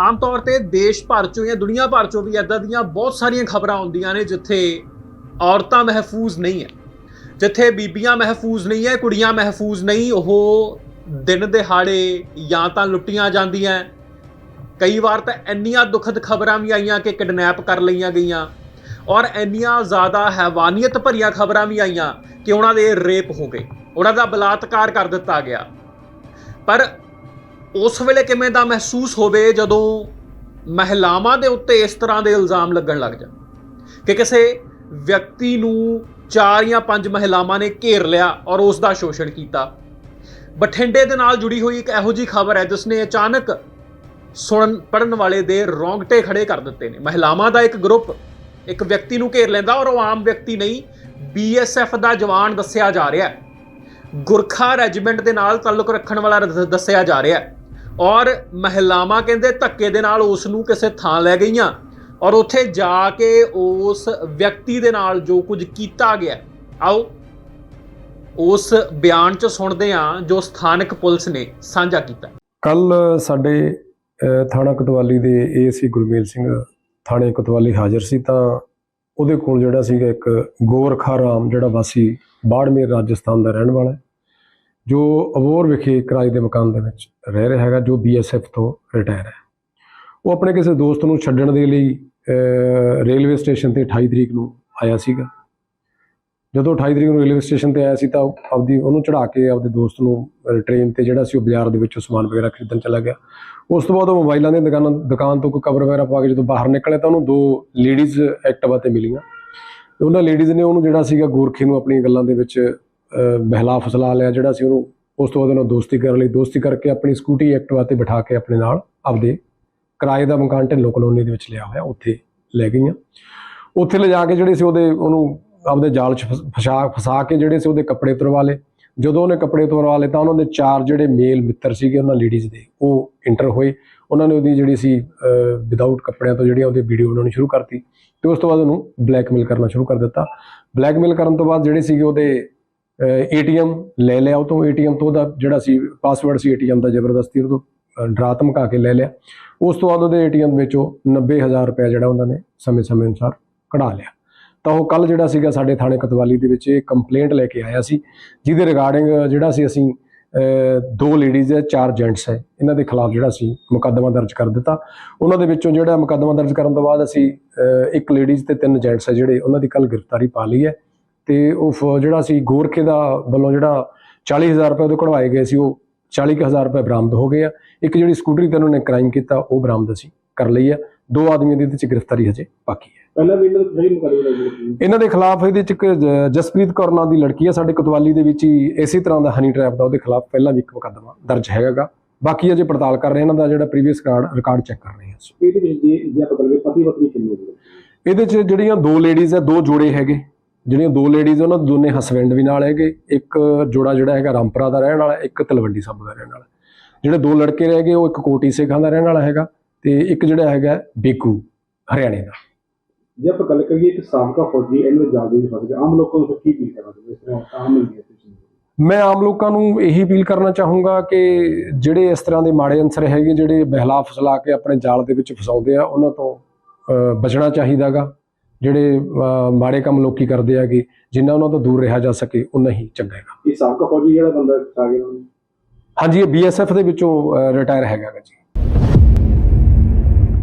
ਆਮ ਤੌਰ ਤੇ ਦੇਸ਼ ਭਰ ਚੋਂ ਜਾਂ ਦੁਨੀਆ ਭਰ ਚੋਂ ਵੀ ਇਦਾਂ ਦੀਆਂ ਬਹੁਤ ਸਾਰੀਆਂ ਖਬਰਾਂ ਆਉਂਦੀਆਂ ਨੇ ਜਿੱਥੇ ਔਰਤਾਂ ਮਹਿਫੂਜ਼ ਨਹੀਂ ਹੈ। ਜਿੱਥੇ ਬੀਬੀਆਂ ਮਹਿਫੂਜ਼ ਨਹੀਂ ਹੈ, ਕੁੜੀਆਂ ਮਹਿਫੂਜ਼ ਨਹੀਂ, ਉਹ ਦਿਨ ਦਿਹਾੜੇ ਜਾਂ ਤਾਂ ਲੁੱਟੀਆਂ ਜਾਂਦੀਆਂ ਕਈ ਵਾਰ ਤਾਂ ਇੰਨੀਆਂ ਦੁਖਦ ਖਬਰਾਂ ਵੀ ਆਈਆਂ ਕਿ ਕਿਡਨੈਪ ਕਰ ਲਈਆਂ ਗਈਆਂ ਔਰ ਇੰਨੀਆਂ ਜ਼ਿਆਦਾ ਹੈਵਾਨੀਅਤ ਭਰੀਆਂ ਖਬਰਾਂ ਵੀ ਆਈਆਂ ਕਿ ਉਹਨਾਂ ਦੇ ਰੇਪ ਹੋ ਗਏ, ਉਹਨਾਂ ਦਾ ਬਲਾਤਕਾਰ ਕਰ ਦਿੱਤਾ ਗਿਆ। ਪਰ ਉਸ ਵੇਲੇ ਕਿਵੇਂ ਦਾ ਮਹਿਸੂਸ ਹੋਵੇ ਜਦੋਂ ਮਹਿਲਾਵਾਂ ਦੇ ਉੱਤੇ ਇਸ ਤਰ੍ਹਾਂ ਦੇ ਇਲਜ਼ਾਮ ਲੱਗਣ ਲੱਗ ਜਾਣ? ਕਿ ਕਿਸੇ ਵਿਅਕਤੀ ਨੂੰ ਚਾਰ ਜਾਂ ਪੰਜ ਮਹਿਲਾਵਾਂ ਨੇ ਘੇਰ ਲਿਆ ਔਰ ਉਸ ਦਾ ਸ਼ੋਸ਼ਣ ਕੀਤਾ। ਬਠਿੰਡੇ ਦੇ ਨਾਲ ਜੁੜੀ ਹੋਈ ਇੱਕ ਇਹੋ ਜੀ ਖਬਰ ਹੈ ਜਿਸ ਨੇ ਅਚਾਨਕ ਸੁਣਨ ਪੜਨ ਵਾਲੇ ਦੇ ਰੋਂਗਟੇ ਖੜੇ ਕਰ ਦਿੱਤੇ ਨੇ। ਮਹਿਲਾਵਾਂ ਦਾ ਇੱਕ ਗਰੁੱਪ ਇੱਕ ਵਿਅਕਤੀ ਨੂੰ ਘੇਰ ਲੈਂਦਾ ਔਰ ਉਹ ਆਮ ਵਿਅਕਤੀ ਨਹੀਂ ਬੀਐਸਐਫ ਦਾ ਜਵਾਨ ਦੱਸਿਆ ਜਾ ਰਿਹਾ ਹੈ। ਗੁਰਖਾ ਰੈਜੀਮੈਂਟ ਦੇ ਨਾਲ ਤਾਲੁਕ ਰੱਖਣ ਵਾਲਾ ਦ- ਦੱਸਿਆ ਜਾ ਰਿਹਾ ਹੈ। ਔਰ ਮਹਿਲਾਵਾਂ ਕਹਿੰਦੇ ਧੱਕੇ ਦੇ ਨਾਲ ਉਸ ਨੂੰ ਕਿਸੇ ਥਾਂ ਲੈ ਗਈਆਂ। ਔਰ ਉੱਥੇ ਜਾ ਕੇ ਉਸ ਵਿਅਕਤੀ ਦੇ ਨਾਲ ਜੋ ਕੁਝ ਕੀਤਾ ਗਿਆ। ਆਓ ਉਸ ਬਿਆਨ ਚ ਸੁਣਦੇ ਹਾਂ ਜੋ ਸਥਾਨਕ ਪੁਲਿਸ ਨੇ ਸਾਂਝਾ ਕੀਤਾ। ਕੱਲ ਸਾਡੇ ਅਹ, ਥਾਣਾ ਕੋਤਵਾਲੀ ਦੇ ਏਸੀ ਗੁਰਮੇਲ ਸਿੰਘ ਥਾਣੇ ਕੋਤਵਾਲੀ ਹਾਜ਼ਰ ਸੀ ਤਾਂ ਉਹਦੇ ਕੋਲ ਜਿਹੜਾ ਸੀਗਾ ਇੱਕ ਗੋਰਖਾ ਰਾਮ ਜਿਹੜਾ ਵਾਸੀ ਬਾੜਮੇਰ ਰਾਜਸਥਾਨ ਦਾ ਰਹਿਣ ਵਾਲਾ ਹੈ। ਜੋ ਅਬੋਰ ਵਿਖੇ ਕਿਰਾਏ ਦੇ ਮਕਾਨ ਦੇ ਵਿੱਚ ਰਹਿ ਰਿਹਾ ਹੈਗਾ, ਜੋ ਬੀਐਸਐਫ ਤੋਂ ਰਿਟਾਇਰ ਹੈ। ਉਹ ਆਪਣੇ ਕਿਸੇ ਦੋਸਤ ਨੂੰ ਛੱਡਣ ਦੇ ਲਈ ਰੇਲਵੇ ਸਟੇਸ਼ਨ ਤੇ 28 ਤਰੀਕ ਨੂੰ ਆਇਆ ਸੀਗਾ। ਜਦੋਂ 28 ਤਰੀਕ ਨੂੰ ਰੇਲਵੇ ਸਟੇਸ਼ਨ ਤੇ ਆਇਆ ਸੀ ਤਾਂ ਆਪਦੀ, ਉਹਨੂੰ ਚੜਾ ਕੇ ਆਪਦੇ ਦੋਸਤ ਨੂੰ ਟ੍ਰੇਨ ਤੇ ਜਿਹੜਾ ਸੀ ਉਹ ਬਾਜ਼ਾਰ ਦੇ ਵਿੱਚੋਂ ਸਮਾਨ ਵਗੈਰਾ ਖਰੀਦਣ ਚਲਾ ਗਿਆ। ਉਸ ਤੋਂ ਬਾਅਦ ਉਹ ਮੋਬਾਈਲਾਂ ਦੀਆਂ ਦੁਕਾਨਾਂ, ਦੁਕਾਨ ਤੋਂ ਕੋਈ ਕਵਰ ਵਗੈਰਾ ਪਾ ਕੇ ਜਦੋਂ ਬਾਹਰ ਨਿਕਲਿਆ ਤਾਂ ਉਹਨੂੰ ਦੋ ਲੇਡੀਜ਼ ਐਕਟਿਵਾ ਤੇ ਮਿਲੀਆਂ। ਤੇ ਉਹਨਾਂ ਲੇਡੀਜ਼ ਨੇ ਉਹਨੂੰ ਜਿਹੜਾ ਸੀਗਾ ਗੋਰਖੇ ਨੂੰ ਆਪਣੀਆਂ ਗੱਲਾਂ ਦੇ ਵਿੱਚ ਬਹਿਲਾ ਫਸਲਾ ਲਿਆ ਜਿਹੜਾ ਸੀ ਉਹਨੂੰ, ਉਸ ਤੋਂ ਬਾਅਦ ਉਹਨਾਂ ਦੋਸਤੀ ਕਰ ਲਈ, ਦੋਸਤੀ ਕਰਕੇ ਆਪਣੀ ਸਕੂਟੀ ਐਕਟਿਵਾ ਤੇ ਬਿਠਾ ਕੇ ਆਪਣੇ ਨਾਲ ਆਪਦੇ ਕਿਰਾਏ ਦਾ ਮਕਾਨ ਢਿੱਲੋਂ ਕਲੋਨੀ ਦੇ ਵਿੱਚ ਲਿਆ ਹੋਇਆ, ਉੱਥੇ ਲੈ ਗਈਆਂ। ਉੱਥੇ ਲਿਜਾ ਕੇ ਜਿਹੜੇ ਸੀ ਉਹਦੇ, ਉਹਨੂੰ ਆਪਦੇ ਜਾਲ 'ਚ ਫਸਾ ਫਸਾ ਕੇ ਜਿਹੜੇ ਸੀ ਉਹਦੇ ਕੱਪੜੇ ਉਤਰਵਾ ਲਏ। ਜਦੋਂ ਉਹਨੇ ਕੱਪੜੇ ਉਤਰਵਾ ਲਏ ਤਾਂ ਉਹਨਾਂ ਦੇ ਚਾਰ ਜਿਹੜੇ ਮੇਲ ਮਿੱਤਰ ਸੀਗੇ, ਉਹਨਾਂ ਲੇਡੀਜ਼ ਦੇ, ਉਹ ਇੰਟਰ ਹੋਏ। ਉਹਨਾਂ ਨੇ ਉਹਦੀ ਜਿਹੜੀ ਸੀ ਵਿਦਆਊਟ ਕੱਪੜਿਆਂ ਤੋਂ ਜਿਹੜੀਆਂ ਉਹਦੀ ਵੀਡੀਓ ਬਣਾਉਣੀ ਸ਼ੁਰੂ ਕਰਤੀ। ਤੇ ਉਸ ਤੋਂ ਬਾਅਦ ਉਹਨੂੰ ਬਲੈਕਮੇਲ ਕਰਨਾ ਸ਼ੁਰੂ ਕਰ ਦਿੱਤਾ। ਬਲੈਕਮੇਲ ਕਰਨ ਤੋਂ ਬਾਅਦ ਜਿਹੜੇ ਸੀਗੇ ਉਹਦੇ ਏਟੀਐਮ ਲੈ ਲਿਆ ਉਹ ਤੋਂ ਏਟੀਐਮ ਤੋਂ ਉਹਦਾ ਜਿਹੜਾ ਸੀ ਪਾਸਵਰਡ ਸੀ ਏਟੀਐਮ ਦਾ ਜ਼ਬਰਦਸਤੀ ਉਹ ਤੋਂ ਅਹ, ਡਰਾ ਧਮਕਾ ਕੇ ਲੈ ਲਿਆ। ਉਸ ਤੋਂ ਬਾਅਦ ਉਹਦੇ ਏਟੀਐਮ ਵਿੱਚੋਂ 90000 ਰੁਪਏ ਜਿਹੜਾ ਉਹਨਾਂ ਨੇ ਸਮੇਂ-ਸਮੇਂ ਅਨੁਸਾਰ ਕਢਾ ਲਿਆ। ਤਾਂ ਉਹ ਕੱਲ ਜਿਹੜਾ ਸੀਗਾ ਸਾਡੇ ਥਾਣੇ ਕਤਵਾਲੀ ਦੇ ਵਿੱਚ ਇਹ ਕੰਪਲੇਂਟ ਲੈ ਕੇ ਆਇਆ ਸੀ ਜਿਹਦੇ ਰਿਗਾਰਡਿੰਗ ਜਿਹੜਾ ਸੀ ਅਸੀਂ ਦੋ ਲੇਡੀਜ਼ ਹੈ ਚਾਰ ਜੈਂਟਸ ਹੈ ਇਹਨਾਂ ਦੇ ਖਿਲਾਫ ਜਿਹੜਾ ਸੀ ਮੁਕੱਦਮਾ ਦਰਜ ਕਰ ਦਿੱਤਾ। ਉਹਨਾਂ ਦੇ ਵਿੱਚੋਂ ਜਿਹੜਾ ਮੁਕੱਦਮਾ ਦਰਜ ਕਰਨ ਤੋਂ ਬਾਅਦ ਅਸੀਂ ਇੱਕ ਲੇਡੀਜ਼ ਤੇ ਤਿੰਨ ਜੈਂਟਸ ਹੈ ਜਿਹੜੇ ਉਹਨਾਂ ਦੀ ਕੱਲ ਗ੍ਰਿਫਤਾਰੀ ਪਾ ਲਈ ਹੈ। ਤੇ ਉਹ ਜਿਹੜਾ ਸੀ ਗੋਰਖੇ ਦਾ ਵੱਲੋਂ ਜਿਹੜਾ 40000 ਰੁਪਏ ਉਹਦੇ ਕਢਵਾਏ ਗਏ ਸੀ ਉਹ 40000 ਰੁਪਏ ਬਰਾਮਦ ਹੋ ਗਏ ਆ। ਇੱਕ ਜਿਹੜੀ ਸਕੂਟਰੀ ਤੇ ਉਹਨਾਂ ਨੇ ਕ੍ਰਾਈਮ ਕੀਤਾ ਉਹ ਬਰਾਮਦ ਅਸੀਂ ਕਰ ਲਈ ਆ। ਦੋ ਆਦਮੀਆਂ ਦੀ ਇਹਦੇ ਵਿੱਚ ਗ੍ਰਿਫਤਾਰੀ ਹਜੇ ਬਾਕੀ ਹੈ। ਪਹਿਲਾਂ ਵੀ ਇਹਨਾਂ ਦੇ ਸੀ। ਇਹਨਾਂ ਦੇ ਖਿਲਾਫ ਇਹਦੇ ਚ ਇੱਕ ਜਸਪ੍ਰੀਤ ਕੌਰ ਨਾਂ ਦੀ ਲੜਕੀ ਹੈ ਸਾਡੇ ਕੋਤਵਾਲੀ ਦੇ ਵਿੱਚ ਹੀ ਇਸੇ ਤਰ੍ਹਾਂ ਦਾ ਹਨੀ ਟ੍ਰੈਪ ਦਾ ਉਹਦੇ ਖਿਲਾਫ ਪਹਿਲਾਂ ਵੀ ਇੱਕ ਮੁਕੱਦਮਾ ਦਰਜ ਹੈਗਾਗਾ। ਬਾਕੀ ਅਜੇ ਪੜਤਾਲ ਕਰ ਰਹੇ ਇਹਨਾਂ ਦਾ ਜਿਹੜਾ ਪ੍ਰੀਵੀਅਸ ਰਿਕਾਰਡ ਰਿਕਾਰਡ ਚੈੱਕ ਕਰ ਰਹੇ ਹਾਂ। ਇਹਦੇ ਵਿੱਚ ਜੇ ਜੇ ਕਰੀਏ ਪਤੀ ਪਤਨੀ ਕਿੰਨੀ ਇਹਦੇ ਚ ਜਿਹੜੀਆਂ ਦੋ ਲੇਡੀਜ਼ ਹੈ ਦੋ ਜੋੜੇ ਹੈਗੇ। ਜਿਹੜੀਆਂ ਦੋ ਲੇਡੀਜ਼ ਉਹਨਾਂ ਦੋਨੇ ਹਸਬੈਂਡ ਵੀ ਨਾਲ ਹੈਗੇ ਇੱਕ ਜੋੜਾ ਜਿਹੜਾ ਹੈਗਾ ਰਾਮਪੁਰਾ ਦਾ ਰਹਿਣ ਵਾਲਾ ਇੱਕ ਤਲਵੰਡੀ ਸਾਬੋ ਦਾ ਰਹਿਣ ਵਾਲਾ। ਜਿਹੜੇ ਦੋ ਲੜਕੇ ਰਹਿ ਗਏ ਉਹ ਇੱਕ ਕੋਟੀ ਸੇਖਾਂ ਦਾ ਰਹਿਣ ਵਾਲਾ ਹੈਗਾ ਤੇ ਇੱਕ ਜਿਹੜਾ ਹੈਗਾ ਬੇਕੂ ਹਰਿਆਣੇ ਦਾ। ਜੇ ਆਪਾਂ ਗੱਲ ਕਰੀਏ ਇੱਕ ਸਾਬਕਾ ਫੌਜੀ ਇਹਨਾਂ ਦੇ ਜਾਲ ਦੇ ਵਿੱਚ ਫਸ ਗਿਆ ਆਮ ਲੋਕਾਂ ਨੂੰ ਕੀ ਫੀਲ ਕਰਨਾ ਚਾਹੀਦਾ? ਇਸ ਤਰ੍ਹਾਂ ਆਮ ਤੁਸੀਂ ਮੈਂ ਆਮ ਲੋਕਾਂ ਨੂੰ ਇਹੀ ਅਪੀਲ ਕਰਨਾ ਚਾਹੂੰਗਾ ਕਿ ਜਿਹੜੇ ਇਸ ਤਰ੍ਹਾਂ ਦੇ ਮਾੜੇ ਅੰਸਰ ਹੈਗੇ ਜਿਹੜੇ ਬਹਿਲਾ ਫਸਲਾ ਕੇ ਆਪਣੇ ਜਾਲ ਦੇ ਵਿੱਚ ਫਸਾਉਂਦੇ ਆ ਉਹਨਾਂ ਤੋਂ ਬਚਣਾ ਚਾਹੀਦਾਗਾ। ਜਿਹੜੇ ਮਾੜੇ ਕੰਮ ਲੋਕੀ ਕਰਦੇ ਆਗੇ ਜਿੰਨਾ ਉਹਨਾਂ ਤੋਂ ਦੂਰ ਰਿਹਾ ਜਾ ਸਕੇ ਉਨਾ ਹੀ ਚੰਗਾ ਹੈਗਾ। ਇਹ ਸਾਬਕਾ ਫੌਜੀ ਜਿਹੜਾ ਬੰਦਾ ਆ ਗਿਆ ਹਾਂਜੀ ਇਹ ਬੀਐਸਐਫ ਦੇ ਵਿੱਚੋਂ ਰਿਟਾਇਰ ਹੈਗਾ ਜੀ।